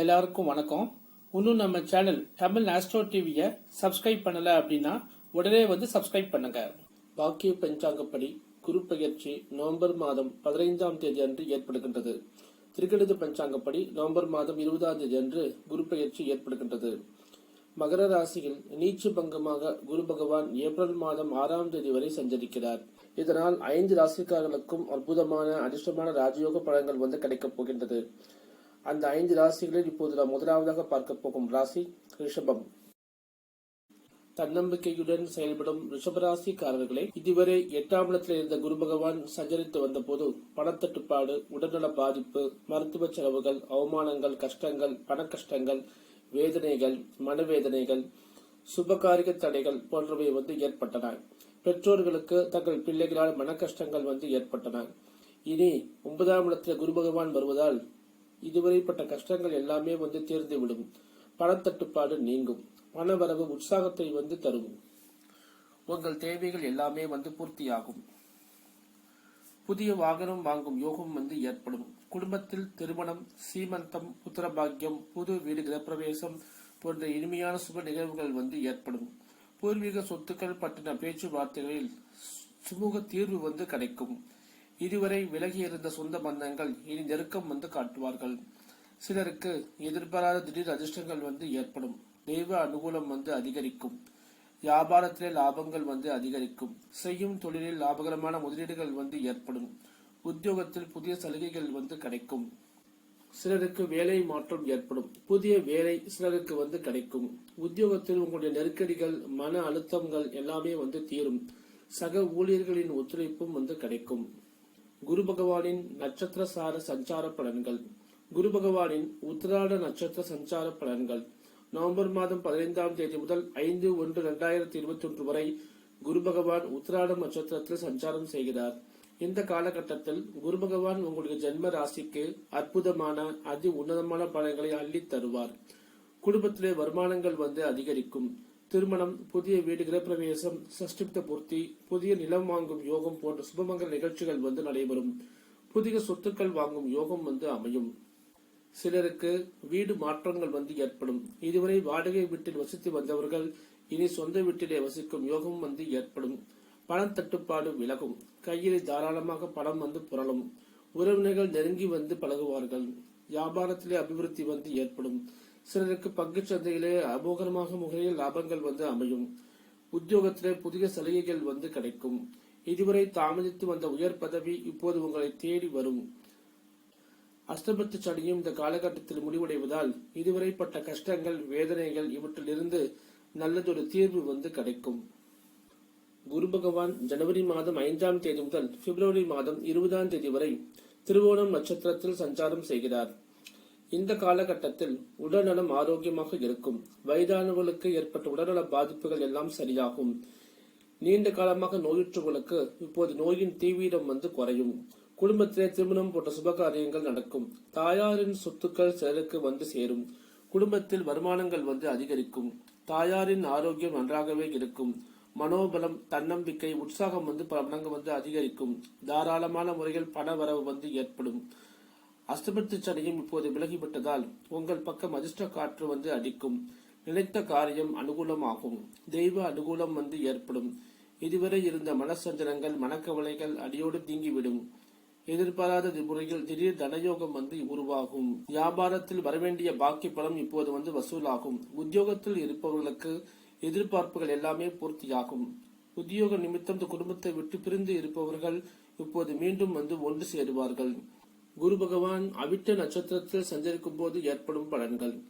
எல்லாருக்கும் வணக்கம். இன்னும் நம்ம சேனல் தமிழ் ஆஸ்ட்ரோ டிவியை சப்ஸ்கிரைப் பண்ணல அப்படின்னா உடனே வந்து சப்ஸ்கிரைப் பண்ணுங்க. பாக்கிய பஞ்சாங்கப்படி குரு பயிற்சி நவம்பர் மாதம் பதினைந்தாம் தேதி அன்று ஏற்படுகின்றது. திருக்கணித பஞ்சாங்கப்படி நவம்பர் மாதம் இருபதாம் தேதி அன்று குரு பயிற்சி ஏற்படுகின்றது. மகர ராசியில் நீச்சு பங்கமாக குரு பகவான் ஏப்ரல் மாதம் ஆறாம் தேதி வரை சஞ்சரிக்கிறார். இதனால் ஐந்து ராசிக்காரர்களுக்கும் அற்புதமான அதிர்ஷ்டமான ராஜயோக பலன்கள் வந்து கிடைக்கப் போகின்றது. அந்த ஐந்து ராசிகளில் இப்போது நாம் முதலாவதாக பார்க்க போகும் ராசி ரிஷபம். தன்னம்பிக்கையுடன் செயல்படும் ரிஷபராசிக்காரர்களே இதுவரை எட்டாம் இடத்தில் இருந்த குரு பகவான் சஞ்சரித்து வந்தபோது பணத்தட்டுப்பாடு உடல்நல பாதிப்பு மருத்துவ செலவுகள் அவமானங்கள் கஷ்டங்கள் பண கஷ்டங்கள் வேதனைகள் மனவேதனைகள் சுபகாரிய தடைகள் போன்றவை வந்து ஏற்பட்டன. பெற்றோர்களுக்கு தங்கள் பிள்ளைகளால் மன கஷ்டங்கள் வந்து ஏற்பட்டன. இனி ஒன்பதாம் இடத்தில் குரு பகவான் வருவதால் இதுவரைப்பட்ட கஷ்டங்கள் எல்லாமே வந்து தீர்ந்துவிடும் பணத்தட்டுப்பாடு நீங்கும். பணவரவு உற்சாகத்தை வந்து தரும் உங்கள் தேவைகள் எல்லாமே வந்து பூர்த்தியாகும். புதிய வாகனம் வாங்கும் யோகம் வந்து ஏற்படும். குடும்பத்தில் திருமணம் சீமந்தம் புத்திரபாக்கியம் புது வீடு கிரகப்பிரவேசம் போன்ற இனிமையான சுப நிகழ்வுகள் வந்து ஏற்படும். பூர்வீக சொத்துக்கள் பற்றின பேச்சுவார்த்தைகளில் சுமூக தீர்வு வந்து கிடைக்கும். இதுவரை விலகி இருந்த சொந்த பந்தங்கள் இனி நெருக்கம் வந்து காட்டுவார்கள். சிலருக்கு எதிர்பாராத திடீர் அதிர்ஷ்டங்கள் வந்து ஏற்படும். தெய்வ அனுகூலம் வந்து அதிகரிக்கும். வியாபாரத்திலே லாபங்கள் வந்து அதிகரிக்கும். செய்யும் தொழிலில் லாபகரமான முதலீடுகள் வந்து ஏற்படும். உத்தியோகத்தில் புதிய சலுகைகள் வந்து கிடைக்கும். சிலருக்கு வேலை மாற்றம் ஏற்படும். புதிய வேலை சிலருக்கு வந்து கிடைக்கும். உத்தியோகத்தில் உங்களுடைய நெருக்கடிகள் மன அழுத்தங்கள் எல்லாமே வந்து தீரும். சக ஊழியர்களின் ஒத்துழைப்பும் வந்து கிடைக்கும். குரு பகவானின் நட்சத்திர சார சஞ்சார பலன்கள். குரு பகவானின் உத்திராட நட்சத்திர சஞ்சார பலன்கள். நவம்பர் மாதம் பதினைந்தாம் தேதி முதல் ஐந்து ஒன்று இரண்டாயிரத்தி இருபத்தி ஒன்று வரை குரு பகவான் உத்திராடம் நட்சத்திரத்தில் சஞ்சாரம் செய்கிறார். இந்த காலகட்டத்தில் குரு பகவான் உங்களுக்கு ஜென்ம ராசிக்கு அற்புதமான அதி உன்னதமான பலன்களை அள்ளி தருவார். குடும்பத்திலே வருமானங்கள் வந்து அதிகரிக்கும். திருமணம் புதிய வீடு கிரகப்பிரவேசம் சஷ்டிப்த பூர்த்தி புதிய நிலம் வாங்கும் யோகம் போன்ற சுபமங்கல நிகழ்ச்சிகள் வந்து நடைபெறும். புதிய சொத்துக்கள் வாங்கும் யோகம் வந்து அமையும். சிலருக்கு வீடு மாற்றங்கள் வந்து ஏற்படும். இதுவரை வாடகை வீட்டில் வசித்து வந்தவர்கள் இனி சொந்த வீட்டிலே வசிக்கும் யோகம் வந்து ஏற்படும். பணம் தட்டுப்பாடு விலகும். கையில் தாராளமாக பணம் வந்து புரளும். உறவினர்கள் நெருங்கி வந்து பழகுவார்கள். வியாபாரத்திலே அபிவிருத்தி வந்து ஏற்படும். சிலருக்கு பங்குச் சந்தையிலே அமோகரமாக முறையில் லாபங்கள் வந்து அமையும். உத்தியோகத்திலே புதிய சலுகைகள் வந்து கிடைக்கும். இதுவரை தாமதித்து வந்த உயர் பதவி இப்போது உங்களை தேடி வரும். அஸ்தபத்து சனியும் இந்த காலகட்டத்தில் முடிவடைவதால் இதுவரைப்பட்ட கஷ்டங்கள் வேதனைகள் இவற்றிலிருந்து நல்லதொரு தீர்வு வந்து கிடைக்கும். குரு பகவான் ஜனவரி மாதம் ஐந்தாம் தேதி முதல் பிப்ரவரி மாதம் இருபதாம் தேதி வரை திருவோணம் நட்சத்திரத்தில் சஞ்சாரம் செய்கிறார். இந்த காலகட்டத்தில் உடல்நலம் ஆரோக்கியமாக இருக்கும். வயதானவர்களுக்கு ஏற்பட்ட உடல்நல பாதிப்புகள் எல்லாம் சரியாகும். நீண்ட காலமாக நோயுற்றவர்களுக்கு இப்போது நோயின் தீவிரம் வந்து குறையும். குடும்பத்திலே திருமணம் போன்ற சுபகாரியங்கள் நடக்கும். தாயாரின் சொத்துக்கள் சிலருக்கு வந்து சேரும். குடும்பத்தில் வருமானங்கள் வந்து அதிகரிக்கும். தாயாரின் ஆரோக்கியம் நன்றாகவே இருக்கும். மனோபலம் தன்னம்பிக்கை உற்சாகம் வந்து பல மடங்கு வந்து அதிகரிக்கும். தாராளமான முறையில் பண வரவு வந்து ஏற்படும். அஸ்தபத்து சனியும் இப்போது விலகிவிட்டதால் உங்கள் பக்கம் அதிர்ஷ்ட காற்று வந்து அடிக்கும். நினைத்த காரியம் அனுகூலமாகும். தெய்வ அனுகூலம் வந்து ஏற்படும். இதுவரை இருந்த மனசஞ்சலங்கள் மனக்கவலைகள் அடியோடு நீங்கிவிடும் எதிர்பாராத முறையில் திடீர் தனயோகம் வந்து உருவாகும். வியாபாரத்தில் வரவேண்டிய பாக்கி பணம் இப்போது வந்து வசூலாகும். உத்தியோகத்தில் இருப்பவர்களுக்கு எதிர்பார்ப்புகள் எல்லாமே பூர்த்தியாகும். உத்தியோக நிமித்தம் இந்த குடும்பத்தை விட்டு பிரிந்து இருப்பவர்கள் இப்போது மீண்டும் வந்து ஒன்று சேருவார்கள். குரு பகவான் அவிட்ட நட்சத்திரத்தில் சஞ்சரிக்கும் போது ஏற்படும் பலன்கள்.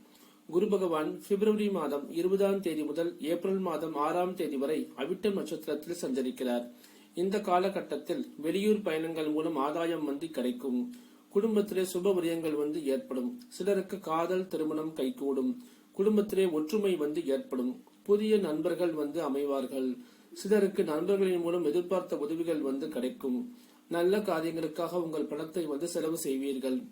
குரு பகவான் பிப்ரவரி மாதம் இருபதாம் தேதி முதல் ஏப்ரல் மாதம் ஆறாம் தேதி வரை அவிட்டம் நட்சத்திரத்தில் சஞ்சரிக்கிறார். இந்த காலகட்டத்தில் வெளியூர் பயணங்கள் மூலம் ஆதாயம் வந்து கிடைக்கும். குடும்பத்திலே சுப விரயங்கள் வந்து ஏற்படும். சிலருக்கு காதல் திருமணம் கைகூடும். குடும்பத்திலே ஒற்றுமை வந்து ஏற்படும். புதிய நண்பர்கள் வந்து அமைவார்கள். சிலருக்கு நண்பர்களின் மூலம் எதிர்பார்த்த உதவிகள் வந்து கிடைக்கும். நல்ல காரியங்களுக்காக உங்கள் பணத்தை வந்து செலவு செய்வீர்கள்.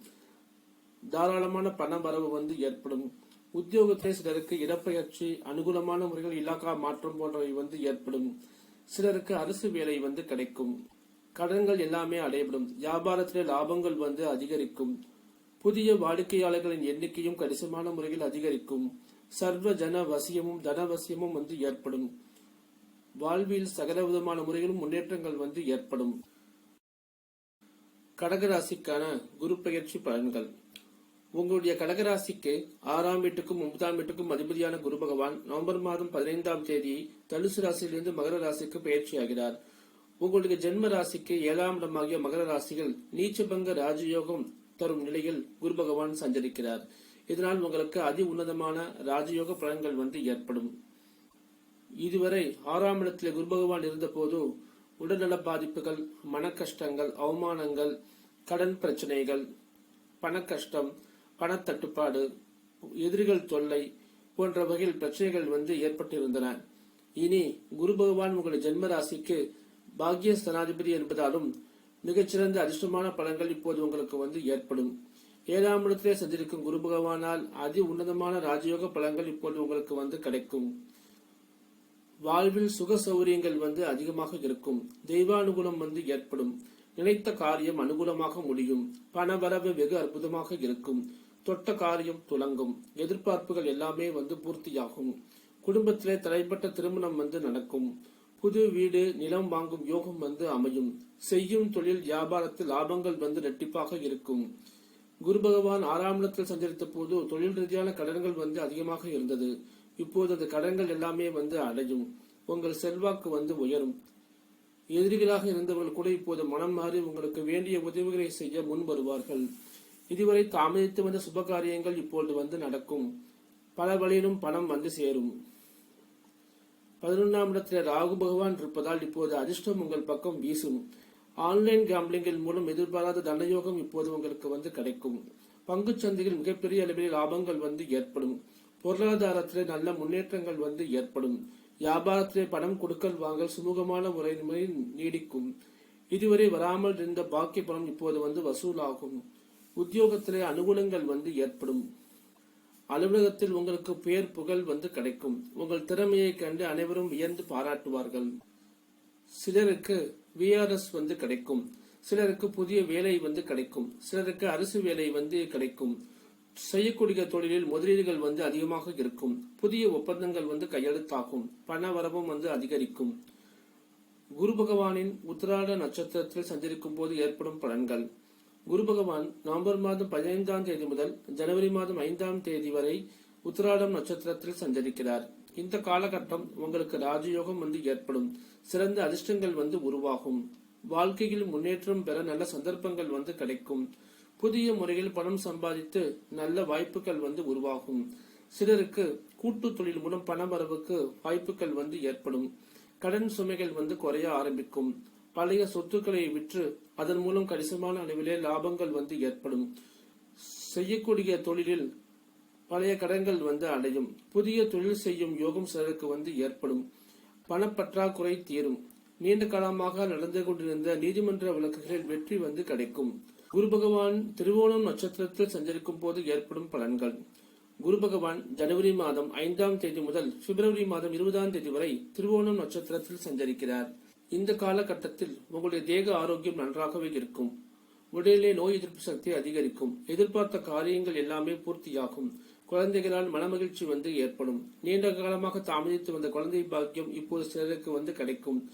தாராளமான பண வரவு வந்து ஏற்படும். உத்தியோகத்தை சிலருக்கு இடப்பெயர்ச்சி அனுகூலமான முறைகள் இலாக்கா மாற்றம் போன்றவை வந்து ஏற்படும். சிலருக்கு அரசு வேலை வந்து கிடைக்கும். கடன்கள் எல்லாமே அடையப்படும். வியாபாரத்தில் லாபங்கள் வந்து அதிகரிக்கும். புதிய வாடிக்கையாளர்களின் எண்ணிக்கையும் கணிசமான முறையில் அதிகரிக்கும். சர்வ ஜன வசியமும் தனவசியமும் வந்து ஏற்படும். வாழ்வில் சகலவிதமான முறையிலும் முன்னேற்றங்கள் வந்து ஏற்படும். கடகராசிக்கான குரு பெயர்ச்சி பலன்கள். உங்களுடைய கடகராசிக்கு ஆறாம் வீட்டுக்கும் ஒன்பதாம் வீட்டுக்கும் அதிபதியான குரு பகவான் நவம்பர் மாதம் பதினைந்தாம் தேதி தனுசு ராசியிலிருந்து மகர ராசிக்கு பயிற்சியாகிறார். உங்களுடைய ஜென்ம ராசிக்கு ஏழாம் இடமாகிய மகர ராசியில் நீச்சபங்க ராஜயோகம் தரும் நிலையில் குரு பகவான் சஞ்சரிக்கிறார். இதனால் உங்களுக்கு அதி உன்னதமான ராஜயோக பலன்கள் வந்து ஏற்படும். இதுவரை ஆறாம் இடத்திலே குரு பகவான் இருந்தபோது உடல்நல பாதிப்புகள் மன கஷ்டங்கள் அவமானங்கள் கடன் பிரச்சனைகள் பண கஷ்டம் பணத்தட்டுப்பாடு எதிரிகள் தொல்லை போன்ற வகையில் பிரச்சனைகள் வந்து ஏற்பட்டிருந்தன. இனி குரு பகவான் உங்கள் ஜென்ம ராசிக்கு பாக்கிய ஸ்தனாதிபதி என்பதாலும் மிகச்சிறந்த அதிர்ஷ்டமான பலன்கள் இப்போது உங்களுக்கு வந்து ஏற்படும். ஏழாம் இடத்திலே சஞ்சரிக்கும் குரு பகவானால் அதி உன்னதமான ராஜயோக பலன்கள் இப்போது உங்களுக்கு வந்து கிடைக்கும். வாழ்வில் சுக சௌகரியங்கள் வந்து அதிகமாக இருக்கும். தெய்வானுகூலம் வந்து ஏற்படும். நினைத்த காரியம் அனுகூலமாக முடியும். பணவரவு வெகு அற்புதமாக இருக்கும். தொட்ட காரியம் துலங்கும். எதிர்பார்ப்புகள் எல்லாமே வந்து பூர்த்தியாகும். குடும்பத்திலே தடைப்பட்ட திருமணம் வந்து நடக்கும். புது வீடு நிலம் வாங்கும் யோகம் வந்து அமையும். செய்யும் தொழில் வியாபாரத்தில் லாபங்கள் வந்து இரட்டிப்பாக இருக்கும். குரு பகவான் ஆறாம் இடத்தில் சஞ்சரித்த போது தொழில் ரீதியான கடன்கள் வந்து அதிகமாக இருந்தது. இப்போது அந்த கடன்கள் எல்லாமே வந்து அடையும். உங்கள் செல்வாக்கு வந்து உயரும். எதிரிகளாக இருந்தவர்கள் கூட இப்போது மனம் மாறி உங்களுக்கு வேண்டிய உதவிகளை செய்ய முன் வருவார்கள் இதுவரை தாமதித்து வந்த சுப காரியங்கள் இப்பொழுது வந்து நடக்கும். பல வழியிலும் பணம் வந்து சேரும். பதினொன்றாம் இடத்துல ராகு பகவான் இருப்பதால் இப்போது அதிர்ஷ்டம் உங்கள் பக்கம் வீசும். ஆன்லைன் கேம்பிளிங்கின் மூலம் எதிர்பாராத தண்டயோகம் இப்போது உங்களுக்கு வந்து கிடைக்கும். பங்குச் சந்தையில் மிகப்பெரிய அளவில் லாபங்கள் வந்து ஏற்படும். பொருளாதாரத்தில் நல்ல முன்னேற்றங்கள் வந்து ஏற்படும். வியாபாரத்திலே பணம் கொடுக்கல் வாங்கல் சுமூகமான முறையில் நீடிக்கும். இதுவரை வராமல் இருந்த பாக்கிய பணம் இப்போது வந்து வசூலாகும். உத்தியோகத்திலே அனுகூலங்கள் வந்து ஏற்படும். அலுவலகத்தில் உங்களுக்கு பெயர் புகழ் வந்து கிடைக்கும். உங்கள் திறமையை கண்டு அனைவரும் வியந்து பாராட்டுவார்கள். சிலருக்கு விஆர்எஸ் வந்து கிடைக்கும். சிலருக்கு புதிய வேலை வந்து கிடைக்கும். சிலருக்கு அரசு வேலை வந்து கிடைக்கும். செய்யக்கூடிய தொழிலில் முதலீடுகள் வந்து அதிகமாக இருக்கும். புதிய ஒப்பந்தங்கள் வந்து கையெழுத்தாகும். பண வரவும் வந்து அதிகரிக்கும். குரு பகவானின் உத்திராட நட்சத்திரத்தில் சஞ்சரிக்கும் போது ஏற்படும் பலன்கள். குரு பகவான் நவம்பர் மாதம் பதினைந்தாம் தேதி முதல் ஜனவரி மாதம் ஐந்தாம் தேதி வரை உத்திராடம் நட்சத்திரத்தில் சஞ்சரிக்கிறார். இந்த காலகட்டம் உங்களுக்கு ராஜயோகம் வந்து ஏற்படும். சிறந்த அதிர்ஷ்டங்கள் வந்து உருவாகும். வாழ்க்கையில் முன்னேற்றம் பெற நல்ல சந்தர்ப்பங்கள் வந்து கிடைக்கும். புதிய முறையில் பணம் சம்பாதித்து நல்ல வாய்ப்புகள் வந்து உருவாகும். சிலருக்கு கூட்டு தொழில் மூலம் பண வரவுக்கு வாய்ப்புகள் வந்து ஏற்படும். கடன் சுமைகள் வந்து குறைய ஆரம்பிக்கும். பழைய சொத்துக்களை விற்று அதன் மூலம் கணிசமான அளவிலே லாபங்கள் வந்து ஏற்படும். செய்யக்கூடிய தொழிலில் பழைய கடன்கள் வந்து அடையும். புதிய தொழில் செய்யும் யோகம் சிலருக்கு வந்து ஏற்படும். பணப்பற்றாக்குறை தீரும். நீண்ட காலமாக நடந்து கொண்டிருந்த நீதிமன்ற வழக்குகளில் வெற்றி வந்து கிடைக்கும். குரு பகவான் திருவோணம் நட்சத்திரத்தில் சஞ்சரிக்கும் போது ஏற்படும் பலன்கள். குரு பகவான் ஜனவரி மாதம் ஐந்தாம் தேதி முதல் பிப்ரவரி மாதம் இருபதாம் தேதி வரை திருவோணம் நட்சத்திரத்தில் சஞ்சரிக்கிறார். இந்த காலகட்டத்தில் உங்களுடைய தேக ஆரோக்கியம் நன்றாகவே இருக்கும். உடலிலே நோய் எதிர்ப்பு சக்தி அதிகரிக்கும். எதிர்பார்த்த காரியங்கள் எல்லாமே பூர்த்தியாகும். குழந்தைகளால் மனமகிழ்ச்சி வந்து ஏற்படும். நீண்ட காலமாக தாமதித்து வந்த குழந்தை பாக்கியம் இப்போது சிலருக்கு வந்து கிடைக்கும்.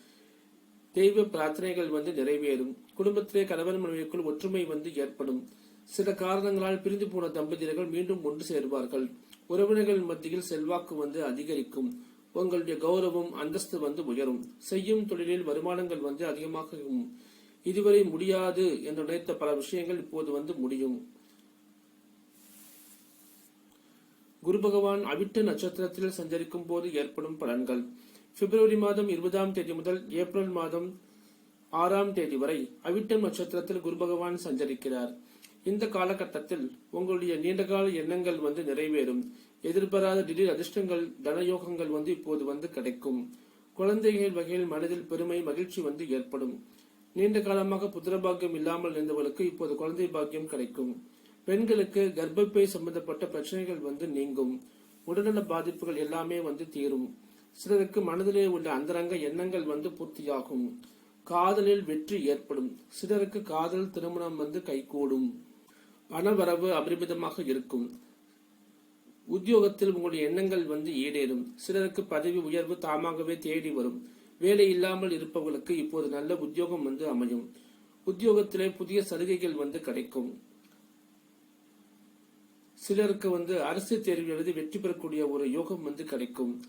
தெய்வ பிரார்த்தனைகள் வந்து நிறைவேறும். குடும்பத்திலே கணவன் மனைவிக்குள் ஒற்றுமை வந்து ஏற்படும். சில காரணங்களால் பிரிந்து போன தம்பதியர்கள் மீண்டும் ஒன்று சேர்வார்கள். உறவினர்கள் மத்தியில் செல்வாக்கு வந்து அதிகரிக்கும். உங்களுடைய கௌரவம் அந்தஸ்து வந்து உயரும். செய்யும் தொழிலில் வருமானங்கள் வந்து அதிகமாகும். இதுவரை முடியாது என்று நினைத்த பல விஷயங்கள் இப்போது வந்து முடியும். குரு பகவான் அவிட்ட நட்சத்திரத்தில் சஞ்சரிக்கும் போது ஏற்படும் பலன்கள். பிப்ரவரி மாதம் இருபதாம் தேதி முதல் ஏப்ரல் மாதம் ஆறாம் தேதி வரை அவிட்ட நட்சத்திரத்தில் குரு பகவான் சஞ்சரிக்கிறார். இந்த காலகட்டத்தில் உங்களுடைய நீண்டகால எண்ணங்கள் வந்து நிறைவேறும். எதிர்பாராத திடீர் அதிர்ஷ்டங்கள் தனயோகங்கள் வந்து இப்போது வந்து கிடைக்கும். குழந்தைகள் வகையில் மனதில் பெருமை மகிழ்ச்சி வந்து ஏற்படும். நீண்ட காலமாக புத்திரபாக்கியம் இல்லாமல் இருந்தவர்களுக்கு இப்போது குழந்தை பாக்கியம் கிடைக்கும். பெண்களுக்கு கர்ப்பப்பை சம்பந்தப்பட்ட பிரச்சனைகள் வந்து நீங்கும். உடல்நல பாதிப்புகள் எல்லாமே வந்து தீரும். சிலருக்கு மனதிலே உள்ள அந்தரங்க எண்ணங்கள் வந்து பூர்த்தியாகும். காதலில் வெற்றி ஏற்படும். சிலருக்கு காதல் திருமணம் வந்து கைகூடும். பணவரவு அபரிமிதமாக இருக்கும். உத்தியோகத்தில் உங்களுடைய எண்ணங்கள் வந்து ஈடேறும். சிலருக்கு பதவி உயர்வு தாமாகவே தேடி வரும். வேலை இல்லாமல் இருப்பவர்களுக்கு இப்போது நல்ல உத்தியோகம் வந்து அமையும். உத்தியோகத்திலே புதிய சலுகைகள் வந்து கிடைக்கும். சிலருக்கு வந்து அரசு தேர்வு எழுதி வெற்றி பெறக்கூடிய ஒரு யோகம் வந்து கிடைக்கும்.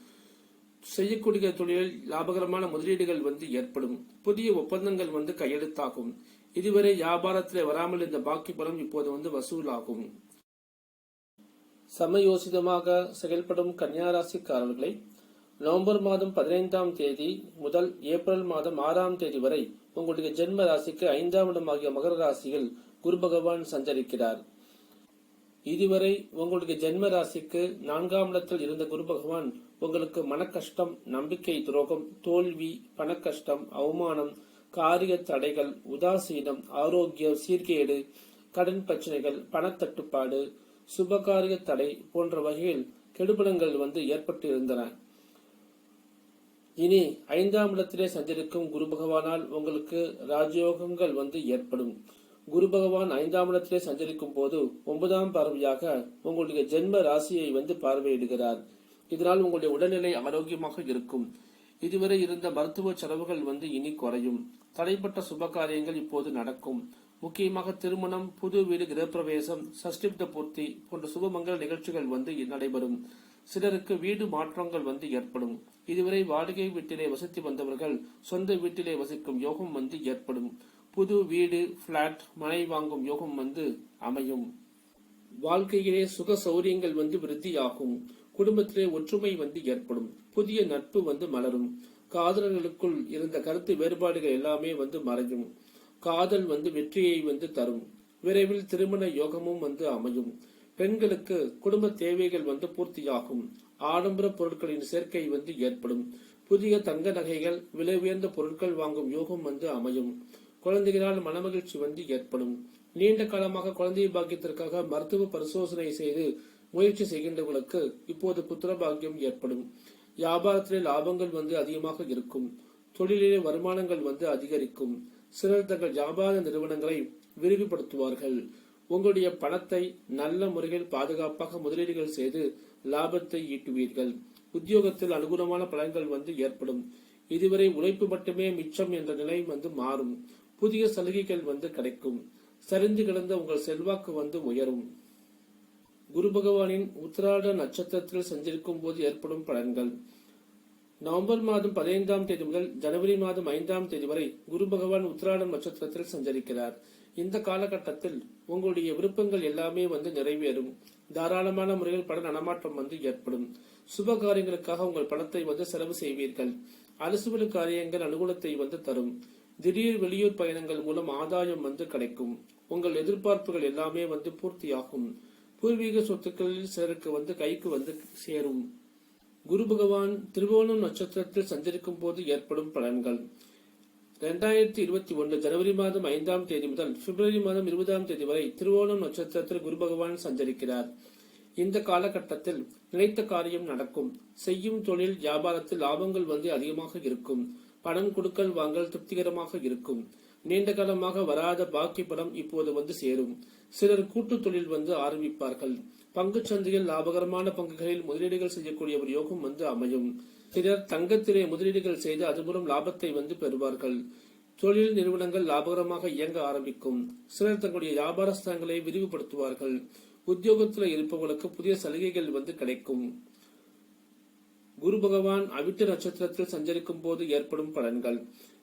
செய்யக்கூடிய தொழிலில் லாபகரமான முதலீடுகள் வந்து ஏற்படும். புதிய ஒப்பந்தங்கள் வந்து கையெழுத்தாகும். இதுவரை வியாபாரத்தில் வராமல் இந்த பாக்கி பணம் இப்போது வந்து வசூலாகும். சமயோசிதமாக செயல்படும் கன்னியாராசிக்காரர்களை நவம்பர் மாதம் பதினைந்தாம் தேதி முதல் ஏப்ரல் மாதம் ஆறாம் தேதி வரை உங்களுடைய ஜென்ம ராசிக்கு ஐந்தாம் இடமாகிய மகர ராசியில் குரு பகவான் சஞ்சரிக்கிறார். இதுவரை உங்களுடைய ஜென்ம ராசிக்கு நான்காம் இடத்தில் இருந்த குரு பகவான் உங்களுக்கு மனக்கஷ்டம் நம்பிக்கை துரோகம் தோல்வி பணக்கஷ்டம் அவமானம் காரிய தடைகள் உதாசீனம் ஆரோக்கிய சீர்கேடு கடன் பிரச்சனைகள் பணத்தட்டுப்பாடு சுபகாரிய தடை போன்ற வகையில் கெடுபடங்கள் வந்து ஏற்பட்டு இருந்தன இனி ஐந்தாம் இடத்திலே சஞ்சரிக்கும் குரு பகவானால் உங்களுக்கு ராஜயோகங்கள் வந்து ஏற்படும். குரு பகவான் ஐந்தாம் இடத்திலே சஞ்சரிக்கும் போது ஒன்பதாம் பார்வையாக உங்களுடைய ஜென்ம ராசியை வந்து பார்வையிடுகிறார். இதனால் உங்களுடைய உடல்நிலை ஆரோக்கியமாக இருக்கும். இதுவரை இருந்த மருத்துவ செலவுகள் வந்து இனி குறையும். தடைப்பட்ட சுப காரியங்கள் இப்போது நடக்கும். முக்கியமாக திருமணம் புது வீடு கிரகப்பிரவேசம் சஷ்டிப்த பூர்த்தி போன்ற சுபமங்கல நிகழ்ச்சிகள் வந்து நடைபெறும். சிலருக்கு வீடு மாற்றங்கள் வந்து ஏற்படும். இதுவரை வாடகை வீட்டிலே வசித்து வந்தவர்கள் சொந்த வீட்டிலே வசிக்கும் யோகம் வந்து ஏற்படும். புது வீடு பிளாட் மனை வாங்கும் யோகம் வந்து அமையும். வாழ்க்கையிலே சுக சௌரியங்கள் வந்து விருத்தியாகும். குடும்பத்திலே ஒற்றுமை வந்து ஏற்படும். புதிய நட்பு வந்து மலரும். காதலர்களுக்குள் இருந்த கருத்து வேறுபாடுகள் எல்லாமே வந்து மறையும். காதல் வந்து வெற்றியை வந்து தரும். விரைவில் திருமண யோகமும் வந்து அமையும். பெண்களுக்கு குடும்ப தேவைகள் வந்து பூர்த்தியாகும். ஆடம்பர பொருட்களின் சேர்க்கை வந்து ஏற்படும். புதிய தங்க நகைகள் விலை உயர்ந்த பொருட்கள் வாங்கும் யோகம் வந்து அமையும். குழந்தைகளால் மனமகிழ்ச்சி வந்து ஏற்படும். நீண்ட காலமாக குழந்தை பாக்கியத்திற்காக மருத்துவ பரிசோதனை செய்து முயற்சி செய்கின்றவர்களுக்கு இப்போது புத்திர பாக்கியம் ஏற்படும். வியாபாரத்திலே லாபங்கள் வந்து அதிகமாக இருக்கும். தொழிலிலே வருமானங்கள் வந்து அதிகரிக்கும். சிலர் தங்கள் வியாபார நிறுவனங்களை விரிவுபடுத்துவார்கள். உங்களுடைய பணத்தை நல்ல முறையில் பாதுகாப்பாக முதலீடுகள் செய்து லாபத்தை ஈட்டுவீர்கள். உத்தியோகத்தில் அனுகூலமான பலன்கள் வந்து ஏற்படும். இதுவரை உழைப்பு மட்டுமே மிச்சம் என்ற நிலை வந்து மாறும். புதிய சலுகைகள் வந்து கிடைக்கும். சரிந்து கிடந்த உங்கள் செல்வாக்கு வந்து உயரும். குரு பகவானின் உத்திராட நட்சத்திரத்தில் சஞ்சரிக்கும் போது ஏற்படும் பலன்கள். நவம்பர் மாதம் பதினைந்தாம் தேதி முதல் ஜனவரி மாதம் ஐந்தாம் தேதி வரை குரு பகவான் உத்திராடம் நட்சத்திரத்தில் சஞ்சரிக்கிறார். இந்த காலகட்டத்தில் உங்களுடைய விருப்பங்கள் எல்லாமே வந்து நிறைவேறும். தாராளமான முறையில் பண நடமாட்டம் வந்து ஏற்படும். சுப காரியங்களுக்காக உங்கள் பணத்தை வந்து செலவு செய்வீர்கள். அலுசுவலு காரியங்கள் அனுகூலத்தை வந்து தரும். திடீர் வெளியூர் பயணங்கள் மூலம் ஆதாயம் வந்து கிடைக்கும். உங்கள் எதிர்பார்ப்புகள் எல்லாமே வந்து பூர்த்தியாகும். பூர்வீக சொத்துக்களில் சிலருக்கு வந்து கைக்கு வந்து சேரும். குரு பகவான் திருவோணம் நட்சத்திரத்தில் சஞ்சரிக்கும் போது ஏற்படும் பலன்கள். இரண்டாயிரத்தி இருபத்தி ஒன்று ஜனவரி மாதம் ஐந்தாம் தேதி முதல் பிப்ரவரி மாதம் இருபதாம் தேதி வரை திருவோணம் நட்சத்திரத்தில் குரு பகவான் சஞ்சரிக்கிறார். இந்த காலகட்டத்தில் நினைத்த காரியம் நடக்கும். செய்யும் தொழில் வியாபாரத்தில் லாபங்கள் வந்து அதிகமாக இருக்கும். பணம் கொடுக்கல் வாங்கல் திருப்திகரமாக இருக்கும். நீண்ட காலமாக வராத பாக்கி பணம் இப்போது வந்து சேரும். சிலர் கூட்டு தொழில் வந்து ஆரம்பிப்பார்கள். பங்கு சந்தையில் லாபகரமான பங்குகளில் முதலீடுகள் செய்யக்கூடிய ஒரு யோகம் வந்து அமையும். சிலர் தங்கத்திலே முதலீடுகள் செய்து அது மூலம் லாபத்தை வந்து பெறுவார்கள். தொழில் நிறுவனங்கள் லாபகரமாக இயங்க ஆரம்பிக்கும். சிலர் தங்களுடைய வியாபார ஸ்தலங்களை விரிவுபடுத்துவார்கள். உத்தியோகத்தில் இருப்பவர்களுக்கு புதிய சலுகைகள் வந்து கிடைக்கும். குரு பகவான் அவிட்ட நட்சத்திரத்தில் சஞ்சரிக்கும் போது ஏற்படும் பலன்கள்.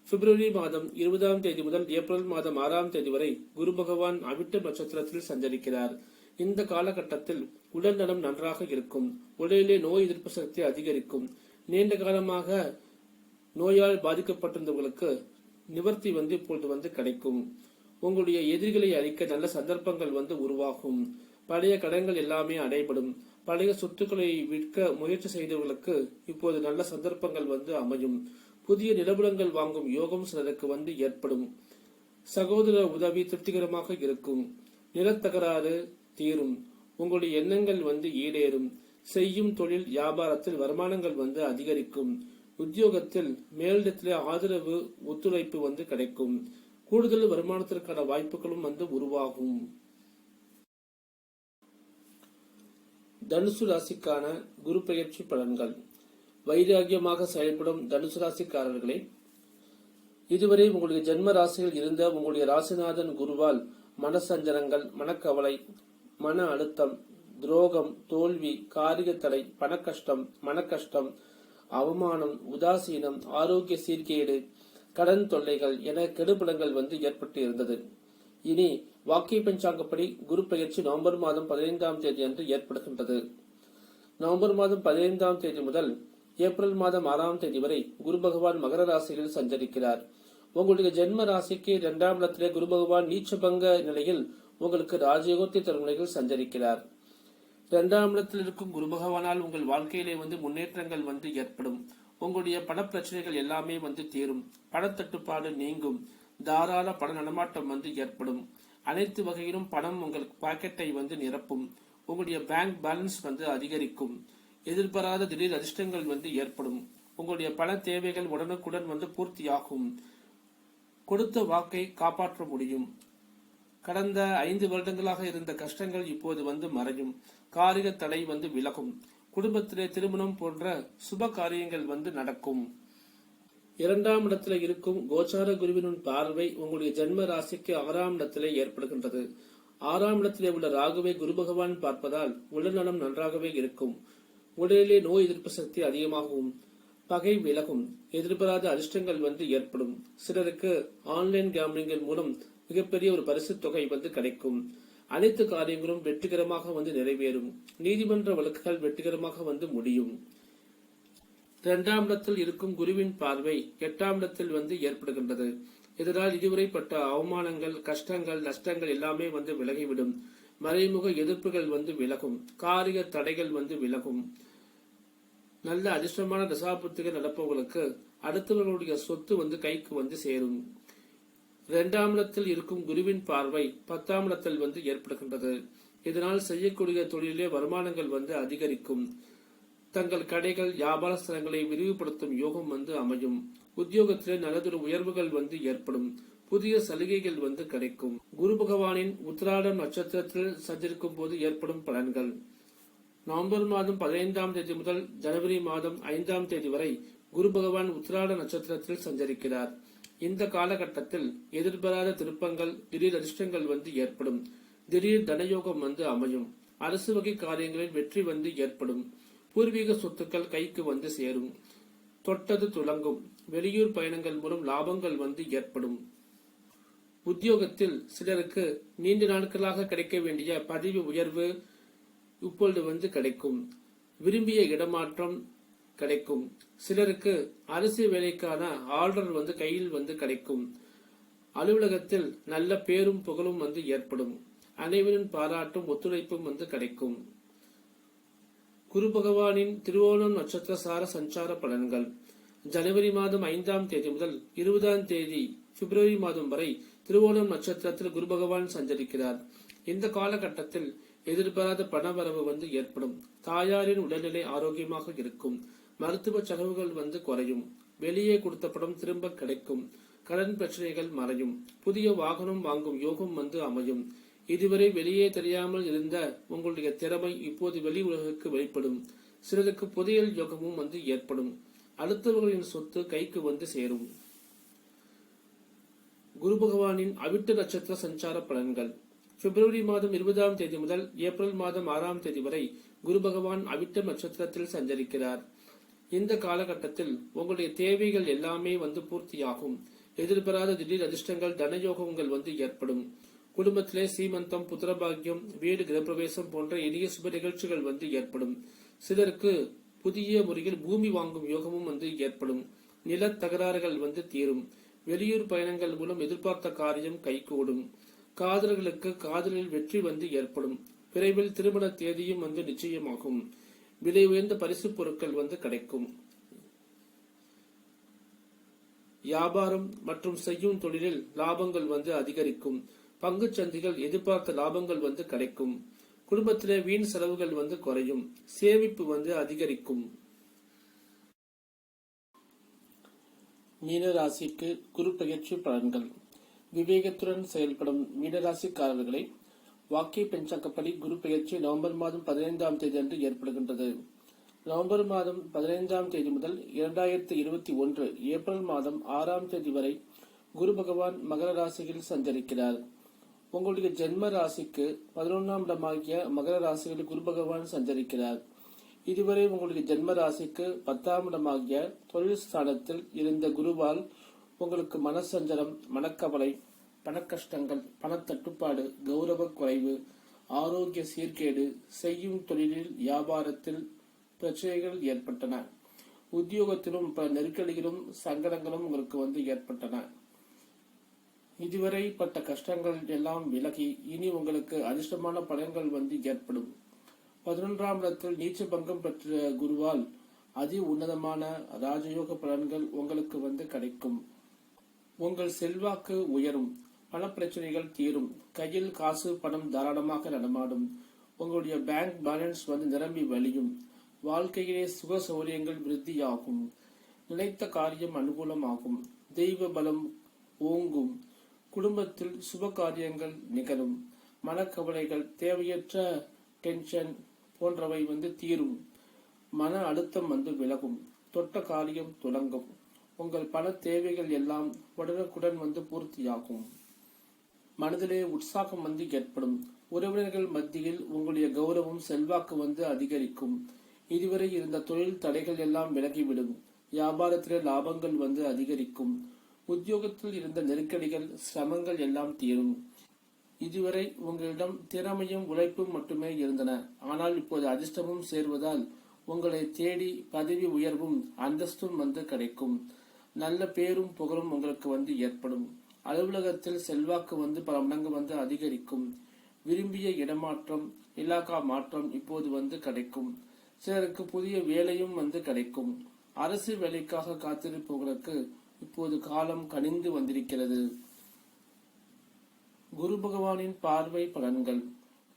பிப்ரவரி மாதம் இருபதாம் தேதி முதல் ஏப்ரல் மாதம் ஆறாம் தேதி வரை குரு பகவான் அவிட்ட நட்சத்திரத்தில் சஞ்சரிக்கிறார். இந்த காலகட்டத்தில் உடல் நலம் நன்றாக இருக்கும். உடலிலே நோய் எதிர்ப்பு சக்தி அதிகரிக்கும். நீண்ட காலமாக நோயால் பாதிக்கப்பட்டிருந்தவர்களுக்கு நிவர்த்தி வந்து இப்பொழுது வந்து கிடைக்கும். உங்களுடைய எதிரிகளை அழிக்க நல்ல சந்தர்ப்பங்கள் வந்து உருவாகும். பழைய கடன்கள் எல்லாமே அடைபடும் பழைய சொத்துக்களை விற்க முயற்சி செய்தவர்களுக்கு இப்போது நல்ல சந்தர்ப்பங்கள் வந்து அமையும். புதிய நிலபுலங்கள் வாங்கும் யோகம் சிலருக்கு வந்து ஏற்படும். சகோதர உதவி திருப்திகரமாக இருக்கும். நிலத்தகராறு தீரும். உங்களுடைய எண்ணங்கள் வந்து ஈடேறும். செய்யும் தொழில் வியாபாரத்தில் வருமானங்கள் வந்து அதிகரிக்கும். உத்தியோகத்தில் மேலிடத்திலே ஆதரவு ஒத்துழைப்பு வந்து கிடைக்கும். கூடுதல் வருமானத்திற்கான வாய்ப்புகளும் வந்து உருவாகும். தனுசு ராசிக்கான குரு பயிற்சி பலன்கள். வைராகியமாக செயல்படும் தனுசு ராசிக்காரர்களே இதுவரை உங்களுடைய ஜென்ம ராசியில் இருந்த உங்களுடைய ராசிநாதன் குருவால் மனசஞ்சலங்கள் மனக்கவலை மன அழுத்தம் துரோகம் தோல்வி காரிய தடை பணக்கஷ்டம் மனக்கஷ்டம் அவமானம் உதாசீனம் ஆரோக்கிய சீர்கேடு கடன் தொல்லைகள் என கெடுபடங்கள் வந்து ஏற்பட்டு இருந்தது. இனி வாக்கிய பஞ்சாங்கப்படி குரு பெயர்ச்சி நவம்பர் மாதம் பதினைந்தாம் தேதி அன்று ஏற்படுகின்றது நவம்பர் மாதம் பதினைந்தாம் தேதி முதல் ஏப்ரல் மாதம் ஆறாம் தேதி வரை குரு பகவான் மகர ராசியில் சஞ்சரிக்கிறார். உங்களுடைய ஜென்ம ராசிக்கு இரண்டாம் இடத்திலே குரு பகவான் நீச்சபங்க நிலையில் உங்களுக்கு ராஜயோகத்தை தரும் நிலையில் சஞ்சரிக்கிறார். இரண்டாம் இடத்தில் இருக்கும் குரு பகவானால் உங்கள் வாழ்க்கையிலே வந்து முன்னேற்றங்கள் வந்து ஏற்படும். உங்களுடைய பண பிரச்சனைகள் எல்லாமே வந்து தீரும். பணத்தட்டுப்பாடு நீங்கும். தாராள பண நடமாட்டம் வந்து ஏற்படும். அனைத்து வகையிலும் பணம் உங்கள் பாக்கெட்டை வந்து நிரப்பும். உங்களுடைய பேங்க் பேலன்ஸ் வந்து அதிகரிக்கும். எதிர்பாராத திடீர் அதிர்ஷ்டங்கள் வந்து ஏற்படும். உங்களுடைய பண தேவைகள் உடனுக்குடன் வந்து பூர்த்தியாகும். கொடுத்த வாக்கை காப்பாற்ற முடியும். கடந்த ஐந்து வருடங்களாக இருந்த கஷ்டங்கள் இப்போது வந்து மறையும். காரிய தடை வந்து விலகும். குடும்பத்திலே திருமணம் போன்ற சுப காரியங்கள் வந்து நடக்கும். இரண்டாம் இடத்துல இருக்கும் கோச்சார குருவினின் பார்வை உங்களுடைய ஜென்ம ராசிக்கு ஆறாம் இடத்திலே ஏற்படுகின்றது. ஆறாம் இடத்திலே உள்ள ராகுவை குரு பகவான் பார்ப்பதால் உடல்நலம் நன்றாகவே இருக்கும். உடலிலே நோய் எதிர்ப்பு சக்தி அதிகமாகவும் பகை விலகும் எதிர்பாராத அதிர்ஷ்டங்கள் வந்து ஏற்படும். சிலருக்கு ஆன்லைன் கேம்லிங்கின் மூலம் மிகப்பெரிய ஒரு பரிசு தொகை வந்து கிடைக்கும். அனைத்து காரியங்களும் வெற்றிகரமாக வந்து நிறைவேறும். நீதிமன்ற வழக்குகள் வெற்றிகரமாக வந்து முடியும். இரண்டாம் இடத்தில் இருக்கும் குருவின் பார்வை எட்டாம் இடத்தில் வந்து ஏற்படுகின்றது. இதனால் இதுவரைப்பட்ட அவமானங்கள் கஷ்டங்கள் நஷ்டங்கள் எல்லாமே வந்து விலகிவிடும். மறைமுக எதிர்ப்புகள் வந்து விலகும். காரிய தடைகள் வந்து விலகும். நல்ல அதிர்ஷ்டமான தசாபுத்திகள் நடப்பவர்களுக்கு அடுத்தவர்களுடைய சொத்து வந்து கைக்கு வந்து சேரும். இரண்டாம் இடத்தில் இருக்கும் குருவின் பார்வை பத்தாம் இடத்தில் வந்து ஏற்படுகின்றது. இதனால் செய்யக்கூடிய தொழிலே வருமானங்கள் வந்து அதிகரிக்கும். தங்கள் கடைகள் வியாபார ஸ்தலங்களை விரிவுபடுத்தும் யோகம் வந்து அமையும். உத்தியோகத்திலே நல்லதொரு உயர்வுகள் வந்து ஏற்படும். புதிய சலுகைகள் வந்து கிடைக்கும். குரு பகவானின் உத்திராடம் நட்சத்திரத்தில் சஞ்சரிக்கும் போது ஏற்படும் பலன்கள். நவம்பர் மாதம் பதினைந்தாம் தேதி முதல் ஜனவரி மாதம் ஐந்தாம் தேதி வரை குரு பகவான் உத்திராட நட்சத்திரத்தில் சஞ்சரிக்கிறார். இந்த காலகட்டத்தில் எதிர்பாராத திருப்பங்கள் திடீர் அதிர்ஷ்டங்கள் வந்து ஏற்படும். திடீர் தனயோகம் வந்து அமையும். அரசு வகை காரியங்களில் வெற்றி வந்து ஏற்படும். பூர்வீக சொத்துக்கள் கைக்கு வந்து சேரும். தொட்டது துளங்கும் வெளியூர் பயணங்கள் மூலம் லாபங்கள் வந்து ஏற்படும். உத்தியோகத்தில் சிலருக்கு நீண்ட நாட்களாக கிடைக்க வேண்டிய பதவி உயர்வு இப்பொழுது வந்து கிடைக்கும். விரும்பிய இடமாற்றம் கிடைக்கும். சிலருக்கு அரசு வேலைக்கான ஆர்டர் வந்து கையில் வந்து கிடைக்கும். அலுவலகத்தில் நல்ல பேரும் புகழும் வந்து ஏற்படும். அனைவரின் பாராட்டும் ஒத்துழைப்பும் வந்து கிடைக்கும். குரு பகவானின் திருவோணம் நட்சத்திர சார சஞ்சார பலன்கள். ஜனவரி மாதம் ஐந்தாம் தேதி முதல் இருபதாம் தேதி பிப்ரவரி மாதம் வரை திருவோணம் நட்சத்திரத்தில் குரு பகவான் சஞ்சரிக்கிறார். இந்த காலகட்டத்தில் எதிர்பாராத பணவரவு வந்து ஏற்படும். தாயாரின் உடல்நிலை ஆரோக்கியமாக இருக்கும். மருத்துவ செலவுகள் வந்து குறையும். வெளியே கொடுத்த படம் திரும்ப கிடைக்கும். கடன் பிரச்சனைகள் மறையும். புதிய வாகனம் வாங்கும் யோகம் வந்து அமையும். இதுவரை வெளியே தெரியாமல் இருந்த உங்களுடைய திறமை இப்போது வெளி உலகுக்கு வெளிப்படும். சிலருக்கு புதையல் யோகமும் வந்து ஏற்படும். அடுத்தவர்களின் சொத்து கைக்கு வந்து சேரும். குரு பகவானின் அவிட்டு நட்சத்திர சஞ்சார பலன்கள். பிப்ரவரி மாதம் இருபதாம் தேதி முதல் ஏப்ரல் மாதம் ஆறாம் தேதி வரை குரு பகவான் அவிட்ட நட்சத்திரத்தில் சஞ்சரிக்கிறார். இந்த காலகட்டத்தில் உங்களுடைய தேவைகள் எல்லாமே வந்து பூர்த்தியாகும். எதிர்பாராத திடீர் அதிர்ஷ்டங்கள் தனயோகங்கள் வந்து ஏற்படும். குடும்பத்திலே சீமந்தம் புத்திரபாகியம் வீடு கிரகப்பிரவேசம் போன்ற எளிய சுப நிகழ்ச்சிகள் வந்து ஏற்படும். சிலருக்கு புதிய முறையில் பூமி வாங்கும் யோகமும் வந்து ஏற்படும். நில தகராறுகள் வந்து தீரும். வெளியூர் பயணங்கள் மூலம் எதிர்பார்த்த காரியம் கைகூடும். காதலர்களுக்கு காதலில் வெற்றி வந்து ஏற்படும். விரைவில் திருமண தேதியும் வந்து நிச்சயமாகும். விலை உயர்ந்த பரிசு பொருட்கள் வந்து கிடைக்கும். வியாபாரம் மற்றும் செய்யும் தொழிலில் லாபங்கள் வந்து அதிகரிக்கும். பங்கு சந்தைகள் எதிர்பார்த்த லாபங்கள் வந்து கிடைக்கும். குடும்பத்திலே வீண் செலவுகள் வந்து குறையும். சேமிப்பு வந்து அதிகரிக்கும். மீனராசிக்கு குரு பயிற்சி பலன்கள். விவேகத்துடன் செயல்படும் மீனராசிக்காரர்களை வாக்கிய பெஞ்சக்கப்படி குரு பெயர்ச்சி நவம்பர் மாதம் பதினைந்தாம் தேதி அன்று ஏற்படுகின்றது. நவம்பர் மாதம் பதினைந்தாம் தேதி முதல் இரண்டாயிரத்தி இருபத்தி ஒன்று ஏப்ரல் மாதம் ஆறாம் தேதி வரை குரு பகவான் மகர ராசியில் சஞ்சரிக்கிறார். உங்களுடைய ஜென்ம ராசிக்கு பதினொன்றாம் இடமாகிய மகர ராசியில் குரு பகவான் சஞ்சரிக்கிறார். இதுவரை உங்களுடைய ஜென்ம ராசிக்கு பத்தாம் இடமாகிய தொழில் ஸ்தானத்தில் இருந்த குருவால் உங்களுக்கு மனசஞ்சலம் மனக்கவலை பணக்கஷ்டங்கள் பணத்தட்டுப்பாடு கௌரவ குறைவு ஆரோக்கிய சீர்கேடு செய்யும் தொழிலில் வியாபாரத்தில் பிரச்சனைகள் ஏற்பட்டன. உத்தியோகத்திலும் பல நெருக்கடிகளும் சங்கடங்களும் உங்களுக்கு வந்து ஏற்பட்டன. இதுவரை பட்ட கஷ்டங்கள் எல்லாம் விலகி இனி உங்களுக்கு அதிர்ஷ்டமான பலன்கள் வந்து ஏற்படும். பதினொன்றாம் இடத்தில் நீச்ச பங்கம் பெற்ற குருவால் அதி உன்னதமான ராஜயோக பலன்கள் உங்களுக்கு வந்து கிடைக்கும். உங்கள் செல்வாக்கு உயரும் பணப்பிரச்சனைகள் தீரும் கையில் காசு பணம் தாராளமாக நடமாடும். உங்களுடைய பேங்க் பேலன்ஸ் வந்து நிரம்பி வழியும். வாழ்க்கையிலே சுக சௌரியங்கள் விருத்தியாகும். நினைத்த காரியம் அனுகூலமாகும். தெய்வ பலம் ஓங்கும். குடும்பத்தில் சுப காரியங்கள் நிகழும் மனக்கவலைகள் தேவையற்ற டென்ஷன் போன்றவை வந்து தீரும். மன அழுத்தம் வந்து விலகும். தொட்ட காரியம் துலங்கும். உங்கள் பண தேவைகள் எல்லாம் உடனுக்குடன் வந்து பூர்த்தியாகும். மனதிலே உற்சாகம் வந்து ஏற்படும். உறவினர்கள் மத்தியில் உங்களுடைய கௌரவம் செல்வாக்கு வந்து அதிகரிக்கும். இதுவரை இருந்த தொழில் தடைகள் எல்லாம் விலகிவிடும். வியாபாரத்திலே லாபங்கள் வந்து அதிகரிக்கும். உத்தியோகத்தில் இருந்த நெருக்கடிகள் சிரமங்கள் எல்லாம் தீரும். இதுவரை உங்களிடம் திறமையும் உழைப்பும் மட்டுமே இருந்தன. ஆனால் இப்போது அதிர்ஷ்டமும் சேர்வதால் உங்களை தேடி பதவி உயர்வும் அந்தஸ்தும் வந்து கிடைக்கும். நல்ல பேரும் புகழும் உங்களுக்கு வந்து ஏற்படும். அலுவலகத்தில் செல்வாக்கு வந்து பல மடங்கு வந்து அதிகரிக்கும். விரும்பிய இடமாற்றம் இலாக்கா மாற்றம் இப்போது வந்து கிடைக்கும். சிலருக்கு புதிய வேலையும் வந்து கிடைக்கும். அரசு வேலைக்காக காத்திருப்பவர்களுக்கு இப்போது காலம் கனிந்து வந்திருக்கிறது. குரு பகவானின் பார்வை பலன்கள்.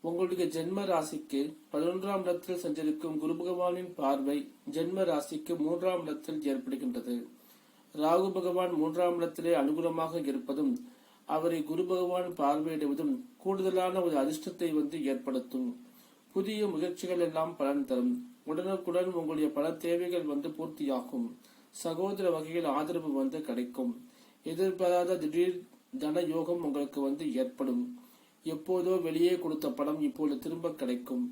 உங்களுடைய ஜென்ம ராசிக்கு பதினொன்றாம் இடத்தில் சஞ்சரிக்கும் குரு பகவானின் பார்வை ஜென்ம ராசிக்கு மூன்றாம் இடத்தில் ஏற்படுகின்றது. ராகு பகவான் மூன்றாம் இடத்திலே அனுகூலமாக இருப்பதும் அவரை குரு பகவான் பார்வையிடுவதும் கூடுதலான ஒரு அதிர்ஷ்டத்தை வந்து ஏற்படுத்தும். புதிய முயற்சிகள் எல்லாம் பலன் தரும். உடனுக்குடன் உங்களுடைய பல தேவைகள் வந்து பூர்த்தியாகும். சகோதர வகையில் ஆதரவு வந்து கிடைக்கும். எதிர்பாராத திடீர் தன யோகம் உங்களுக்கு வந்து ஏற்படும். எப்போதோ வெளியே கொடுத்த படம் இப்போது திரும்ப கிடைக்கும்.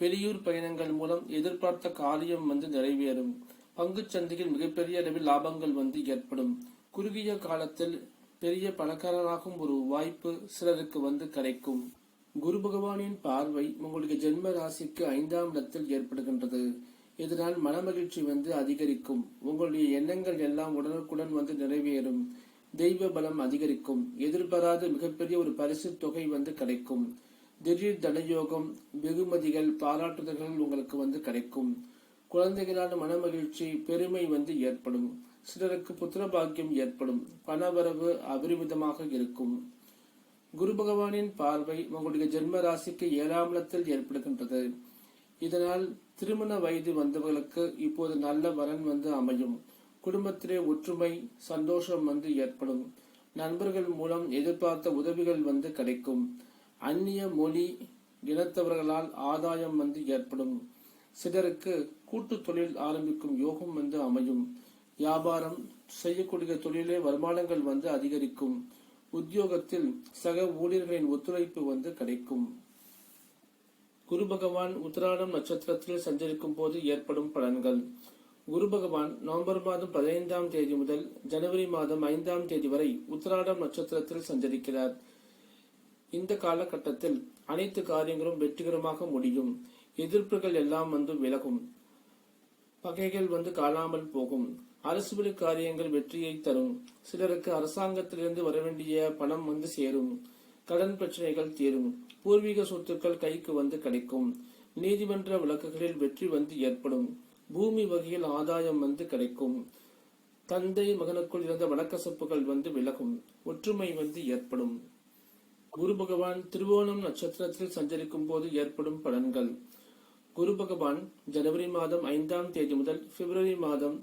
வெளியூர் பயணங்கள் மூலம் எதிர்பார்த்த காரியம் வந்து நிறைவேறும். பங்கு சந்தையில் மிகப்பெரிய அளவில் லாபங்கள் வந்து ஏற்படும். குறுகிய காலத்தில் பெரிய பணக்காரராகும் ஒரு வாய்ப்பு சிலருக்கு வந்து கிடைக்கும். குரு பகவானின் பார்வை உங்களுடைய ஜென்ம ராசிக்கு ஐந்தாம் இடத்தில் ஏற்படுகின்றது. இதனால் மனமகிழ்ச்சி வந்து அதிகரிக்கும். உங்களுடைய எண்ணங்கள் எல்லாம் உடனுக்குடன் வந்து நிறைவேறும். தெய்வ பலம் அதிகரிக்கும். எதிர்பாராத மிகப்பெரிய ஒரு பரிசு தொகை வந்து கிடைக்கும். திடீர் தனயோகம் வெகுமதிகள் பாராட்டுதல்கள் உங்களுக்கு வந்து கிடைக்கும். குழந்தைகளான மனமகிழ்ச்சி பெருமை வந்து ஏற்படும். சிலருக்கு புத்திர பாக்கியம் ஏற்படும். பணவரவு அபரிமிதமாக இருக்கும். குரு பகவானின் பார்வை உங்களுடைய ஜென்ம ராசிக்கு ஏழாம் இடத்தில் ஏற்படுகின்றது. இதனால் திருமண வயது வந்தவர்களுக்கு இப்போது நல்ல வரன் வந்து அமையும். குடும்பத்திலே ஒற்றுமை சந்தோஷம் வந்து ஏற்படும். நண்பர்கள் மூலம் எதிர்பார்த்த உதவிகள் வந்து கிடைக்கும். அந்நிய மொழி இனத்தவர்களால் ஆதாயம் வந்து ஏற்படும். சிலருக்கு கூட்டு தொழில் ஆரம்பிக்கும் யோகம் வந்து அமையும். வியாபாரம் செய்யக்கூடிய தொழிலே வருமானங்கள் வந்து அதிகரிக்கும். உத்தியோகத்தில் சக ஊழியர்களின் ஒத்துழைப்பு வந்து கிடைக்கும். குரு பகவான் உத்திராடம் நட்சத்திரத்தில் சஞ்சரிக்கும் போது ஏற்படும் பலன்கள். குரு பகவான் நவம்பர் மாதம் பதினைந்தாம் தேதி முதல் ஜனவரி மாதம் ஐந்தாம் தேதி வரை உத்திராடம் நட்சத்திரத்தில் சஞ்சரிக்கிறார். இந்த காலகட்டத்தில் அனைத்து காரியங்களும் வெற்றிகரமாக முடியும். எதிர்ப்புகள் எல்லாம் வந்து விலகும். பகைகள் வந்து காணாமல் போகும். அரசு காரியங்கள் வெற்றியை தரும். சிலருக்கு அரசாங்கத்திலிருந்து வர வேண்டிய பணம் வந்து சேரும். கடன் பிரச்சனைகள் தீரும். பூர்வீக சொத்துக்கள் கைக்கு வந்து கிடைக்கும். நீதிமன்ற வழக்குகளில் வெற்றி வந்து ஏற்படும். பூமி வகையில் ஆதாயம் வந்து கிடைக்கும். தந்தை மகனுக்குள் இருந்த வழக்கசப்புகள் வந்து விலகும். ஒற்றுமை வந்து ஏற்படும். குரு பகவான் திருவோணம் நட்சத்திரத்தில் சஞ்சரிக்கும் போது ஏற்படும் பலன்கள். குரு பகவான் ஜனவரி மாதம் ஐந்தாம் தேதி முதல் பிப்ரவரி மாதம்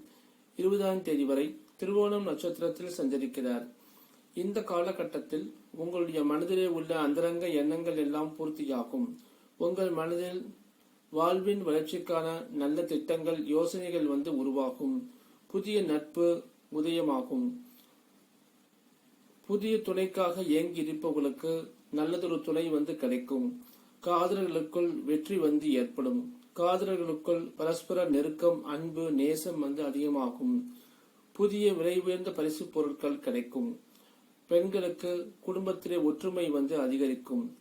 இருபதாம் தேதி வரை திருவோணம் நட்சத்திரத்தில் சஞ்சரிக்கிறார். இந்த காலகட்டத்தில் உங்களுடைய மனதிலே உள்ள அந்தரங்க எண்ணங்கள் எல்லாம் பூர்த்தியாகும். உங்கள் மனதில் வாழ்வின் வளர்ச்சிக்கான நல்ல திட்டங்கள் யோசனைகள் வந்து உருவாகும். புதிய நட்பு உதயமாகும். புதிய துணைக்காக ஏங்கி இருப்பவர்களுக்கு நல்லதொரு துணை வந்து கிடைக்கும். காதலர்களுக்குள் வெற்றி வந்து ஏற்படும். காதலர்களுக்குள் பரஸ்பர நெருக்கம் அன்பு நேசம் வந்து அதிகமாகும். புதிய விலை உயர்ந்த பரிசு பொருட்கள் கிடைக்கும். பெண்களுக்கு குடும்பத்திலே ஒற்றுமை வந்து அதிகரிக்கும்.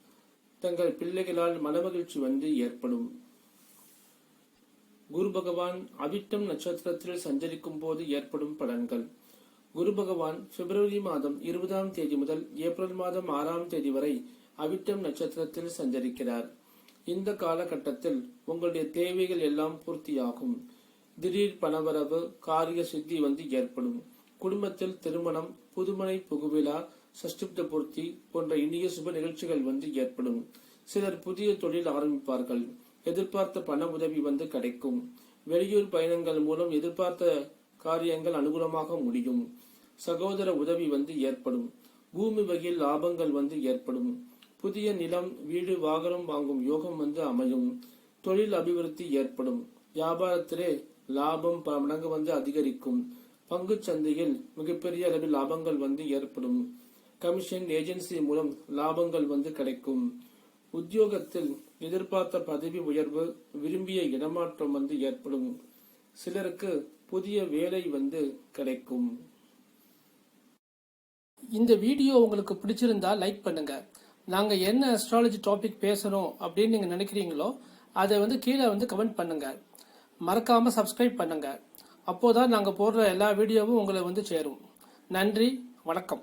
தங்கள் பிள்ளைகளால் மனமகிழ்ச்சி வந்து ஏற்படும். குரு பகவான் அவிட்டம் நட்சத்திரத்தில் சஞ்சரிக்கும் போது ஏற்படும் பலன்கள். குரு பகவான் பிப்ரவரி மாதம் இருபதாம் தேதி முதல் ஏப்ரல் மாதம் ஆறாம் தேதி வரை அவிட்டம் நட்சத்திரத்தில் சஞ்சரிக்கிறார். இந்த காலகட்டத்தில் உங்களுடைய தேவைகள் எல்லாம் பூர்த்தியாகும். திடீர் பணவரவு காரிய சித்தி வந்து ஏற்படும். குடும்பத்தில் திருமணம் புதுமனை புகுவிழா சஷ்டிப்த பூர்த்தி போன்ற இனிய சுப நிகழ்ச்சிகள் வந்து ஏற்படும். சிலர் புதிய தொழில் ஆரம்பிப்பார்கள். எதிர்பார்த்த பண உதவி வந்து கிடைக்கும். வெளியூர் பயணங்கள் மூலம் எதிர்பார்த்த காரியங்கள் அனுகூலமாக முடியும். சகோதர உதவி வந்து ஏற்படும். பூமி வகையில் லாபங்கள் வந்து ஏற்படும். புதிய நிலம் வீடு வாகனம் வாங்கும் யோகம் வந்து அமையும். தொழில் அபிவிருத்தி ஏற்படும். வியாபாரத்திலே லாபம் பல மடங்கு வந்து அதிகரிக்கும். சந்தையில் மிகப்பெரிய அளவில் லாபங்கள் வந்து ஏற்படும். கமிஷன் ஏஜென்சி மூலம் லாபங்கள் வந்து கிடைக்கும். உத்தியோகத்தில் எதிர்பார்த்த பதவி உயர்வு விரும்பிய இடமாற்றம் வந்து ஏற்படும். சிலருக்கு புதிய வேலை வந்து கிடைக்கும். இந்த வீடியோ உங்களுக்கு பிடிச்சிருந்தா லைக் பண்ணுங்க. நாங்க என்ன அஸ்ட்ராலஜி டாபிக் பேசணும் அப்படின்னு நீங்க நினைக்கிறீங்களோ அதை வந்து கீழே வந்து கமெண்ட் பண்ணுங்க. மறக்காம சப்ஸ்கிரைப் பண்ணுங்க. அப்போதான் நாங்கள் போடுற எல்லா வீடியோவும் உங்களை வந்து சேரும். நன்றி வணக்கம்.